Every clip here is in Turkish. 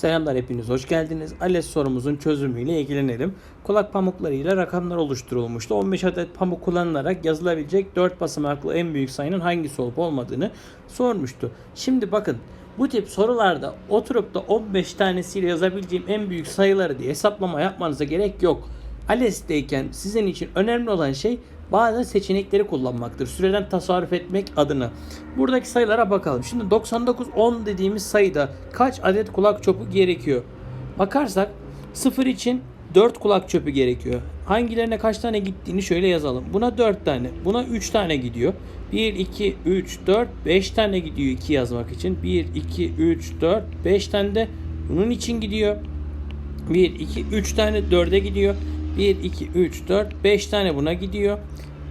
Selamlar hepiniz hoş geldiniz. ALES sorumuzun çözümüyle ilgilenelim. Kulak pamuklarıyla rakamlar oluşturulmuştu. 15 adet pamuk kullanılarak yazılabilecek 4 basamaklı en büyük sayının hangisi olup olmadığını sormuştu. Şimdi bakın bu tip sorularda oturup da 15 tanesiyle yazabileceğim en büyük sayıları diye hesaplama yapmanıza gerek yok. ALES'teyken sizin için önemli olan şey bazı seçenekleri kullanmaktır. Süreden tasarruf etmek adına. Buradaki sayılara bakalım. Şimdi 99 10 dediğimiz sayıda kaç adet kulak çöpü gerekiyor? Bakarsak 0 için 4 kulak çöpü gerekiyor. Hangilerine kaç tane gittiğini şöyle yazalım. Buna 4 tane, buna 3 tane gidiyor. 1 2 3 4 5 tane gidiyor 2 yazmak için. 1 2 3 4 5 tane de bunun için gidiyor. 1, 2, 3 tane 4'e gidiyor. 1, 2, 3, 4, 5 tane buna gidiyor.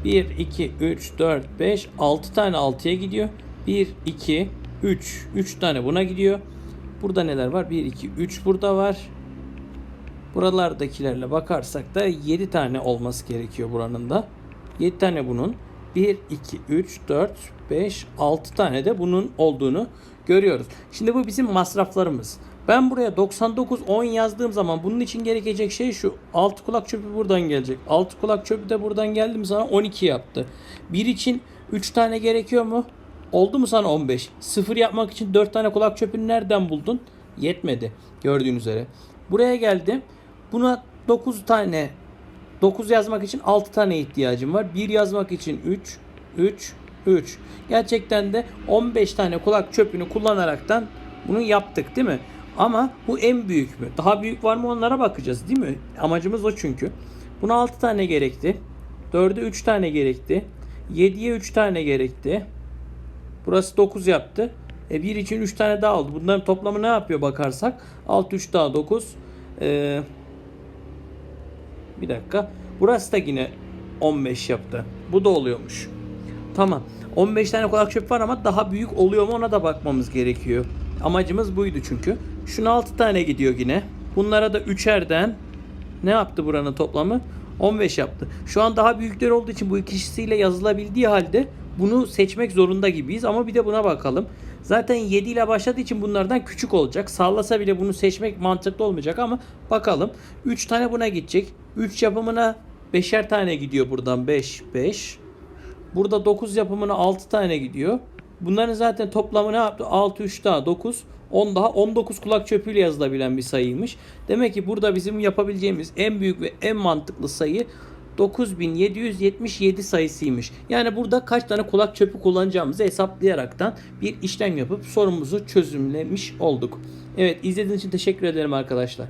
1, 2, 3, 4, 5, 6 tane 6'ya gidiyor. 1, 2, 3, 3 tane buna gidiyor. Burada neler var? 1, 2, 3 burada var. Buralardakilerle bakarsak da 7 tane olması gerekiyor buranın da. 7 tane bunun. 1, 2, 3, 4, 5, 6 tane de bunun olduğunu görüyoruz. Şimdi bu bizim masraflarımız. Ben buraya 99 10 yazdığım zaman bunun için gerekecek şey şu. 6 kulak çöpü buradan gelecek. 6 kulak çöpü de buradan geldi mi sana 12 yaptı. 1 için 3 tane gerekiyor mu? Oldu mu sana 15? 0 yapmak için 4 tane kulak çöpünü nereden buldun? Yetmedi. Gördüğün üzere. Buraya geldim. Buna 9 tane 9 yazmak için 6 tane ihtiyacım var. 1 yazmak için 3, 3, 3. Gerçekten de 15 tane kulak çöpünü kullanaraktan bunu yaptık değil mi? Ama bu en büyük mü? Daha büyük var mı onlara bakacağız değil mi? Amacımız o çünkü. Buna 6 tane gerekti. 4'e 3 tane gerekti. 7'ye 3 tane gerekti. Burası 9 yaptı. E 1 için 3 tane daha oldu. Bunların toplamı ne yapıyor bakarsak? 6 3 daha 9. Ee, bir dakika. Burası da yine 15 yaptı. Bu da oluyormuş. Tamam. 15 tane kulak çöp var ama daha büyük oluyor mu ona da bakmamız gerekiyor. Amacımız buydu çünkü. Şuna 6 tane gidiyor yine. Bunlara da üçerden ne yaptı buranın toplamı? 15 yaptı. Şu an daha büyükler olduğu için bu ikisiyle yazılabildiği halde bunu seçmek zorunda gibiyiz ama bir de buna bakalım. Zaten 7 ile başladığı için bunlardan küçük olacak. Sağlasa bile bunu seçmek mantıklı olmayacak ama bakalım. 3 tane buna gidecek. 3 yapımına 5'er tane gidiyor buradan. 5, 5. Burada 9 yapımına 6 tane gidiyor. Bunların zaten toplamı ne yaptı? 6, 3 daha 9. 10 daha 19 kulak çöpüyle yazılabilen bir sayıymış. Demek ki burada bizim yapabileceğimiz en büyük ve en mantıklı sayı 9777 sayısıymış. Yani burada kaç tane kulak çöpü kullanacağımızı hesaplayaraktan bir işlem yapıp sorumuzu çözümlemiş olduk. Evet izlediğiniz için teşekkür ederim arkadaşlar.